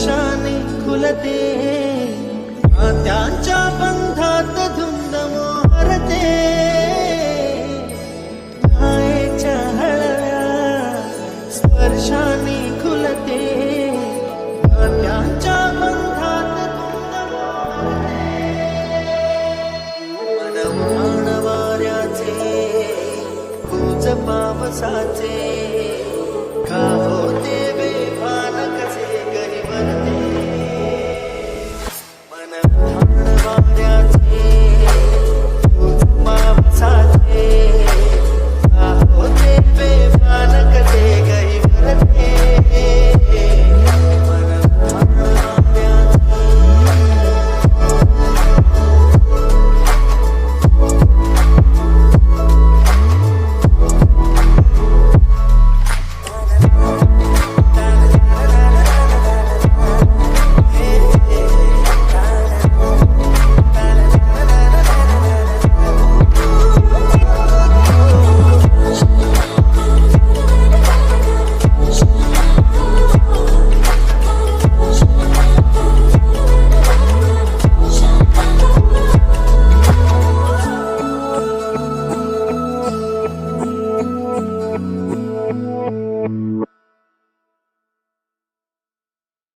आकाशाने खुलते. त्यांच्या बंधात धुंदम हरते. मायेच्या हळव्या स्पर्शाने खुलते. त्यांच्या बंधात धुंदम मन मानवाऱ्याचे पूज पावसाचे.